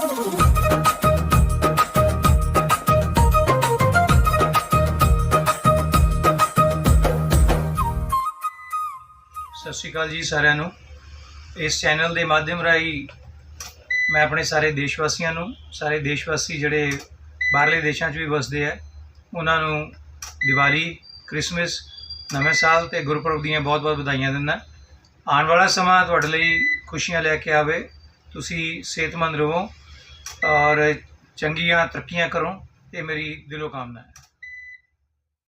ਸਤਿ ਸ਼੍ਰੀ ਅਕਾਲ ਜੀ ਸਾਰਿਆਂ ਨੂੰ। ਇਸ ਚੈਨਲ ਦੇ ਮਾਧਿਅਮ ਰਾਹੀਂ ਮੈਂ ਆਪਣੇ ਸਾਰੇ ਦੇਸ਼ ਵਾਸੀਆਂ ਨੂੰ, ਸਾਰੇ ਦੇਸ਼ ਵਾਸੀ ਜਿਹੜੇ ਬਾਹਰਲੇ ਦੇਸ਼ਾਂ 'ਚ ਵੀ ਵਸਦੇ ਆ, ਉਹਨਾਂ ਨੂੰ ਦੀਵਾਲੀ, ਕ੍ਰਿਸਮਸ, ਨਵੇਂ ਸਾਲ ਤੇ ਗੁਰਪੁਰਬ ਦੀਆਂ ਬਹੁਤ-ਬਹੁਤ ਵਧਾਈਆਂ ਦਿੰਦਾ। ਆਉਣ ਵਾਲਾ ਸਮਾਂ ਤੁਹਾਡੇ ਲਈ ਖੁਸ਼ੀਆਂ ਲੈ ਕੇ ਆਵੇ। ਤੁਸੀਂ ਸਿਹਤਮੰਦ ਰਹੋ। ਔਰ ਚੰਗੀਆਂ ਤਰੱਕੀਆਂ ਕਰੋ ਇਹ ਮੇਰੀ ਦਿਲੋਂ ਕਾਮਨਾ ਹੈ।